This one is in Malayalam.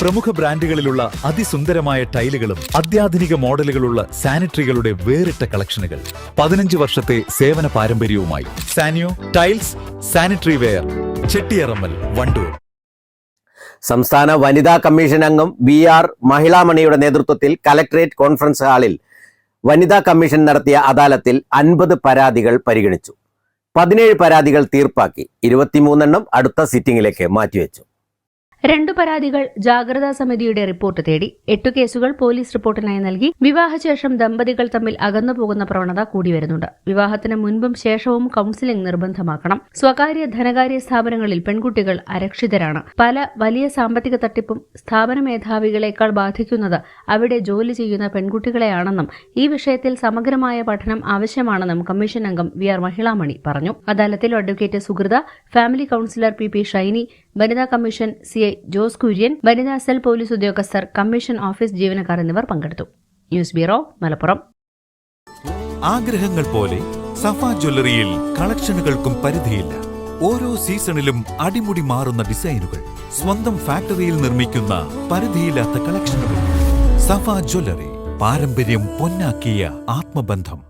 പ്രമുഖ ബ്രാൻഡുകളിലുള്ള അതിസുന്ദരമായ ടൈലുകളും അത്യാധുനിക മോഡലുകളുള്ള സാനിറ്ററികളുടെ വേറിട്ട കളക്ഷനുകൾ. പതിനഞ്ച് വർഷത്തെ സേവന പാരമ്പര്യവുമായി Sanio tiles sanitary ware Chettiyarammal Wandoor. സംസ്ഥാന വനിതാ കമ്മീഷൻ അംഗം വി ആർ മഹിളാമണിയുടെ നേതൃത്വത്തിൽ കലക്ടറേറ്റ് കോൺഫറൻസ് ഹാളിൽ വനിതാ കമ്മീഷൻ നടത്തിയ അദാലത്തിൽ അൻപത് പരാതികൾ പരിഗണിച്ചു. പതിനേഴ് പരാതികൾ തീർപ്പാക്കി. ഇരുപത്തിമൂന്നെണ്ണം അടുത്ത സിറ്റിംഗിലേക്ക് മാറ്റിവെച്ചു. രണ്ടു പരാതികൾ ജാഗ്രതാ സമിതിയുടെ റിപ്പോർട്ട് തേടി എട്ടു കേസുകൾ പോലീസ് റിപ്പോർട്ടിനായി നൽകി വിവാഹശേഷം ദമ്പതികൾ തമ്മിൽ അകന്നു പോകുന്ന പ്രവണത കൂടി വരുന്നുണ്ട്. വിവാഹത്തിന് മുൻപും ശേഷവും കൌൺസിലിംഗ് നിർബന്ധമാക്കണം. സ്വകാര്യ ധനകാര്യ സ്ഥാപനങ്ങളിൽ പെൺകുട്ടികൾ അരക്ഷിതരാണ്. പല വലിയ സാമ്പത്തിക തട്ടിപ്പും സ്ഥാപന മേധാവികളെക്കാൾ ബാധിക്കുന്നത് അവിടെ ജോലി ചെയ്യുന്ന പെൺകുട്ടികളെയാണെന്നും ഈ വിഷയത്തിൽ സമഗ്രമായ പഠനം ആവശ്യമാണെന്നും കമ്മീഷൻ അംഗം വി ആർ മഹിളാമണി പറഞ്ഞു. അദാലത്തിൽ advocate Suhrutha family counsellor P P Shiny വനിതാ commission C I Jose Kurian വനിതാ സെൽ പോലീസ് ഉദ്യോഗസ്ഥർ കമ്മീഷൻ ഓഫീസ് ജീവനക്കാർ എന്നിവർ പങ്കെടുത്തു. News bureau Malappuram. ആഗ്രഹങ്ങൾ പോലെ സഫ ജ്വല്ലറിയിൽ കളക്ഷനുകൾക്കും പരിധിയില്ല. ഓരോ സീസണിലും അടിമുടി മാറുന്ന ഡിസൈനുകൾ സ്വന്തം ഫാക്ടറിയിൽ നിർമ്മിക്കുന്ന പരിധിയില്ലാത്ത കളക്ഷനുകൾ. സഫ ജ്വല്ലറി പാരമ്പര്യം പൊന്നാക്കിയ ആത്മബന്ധം.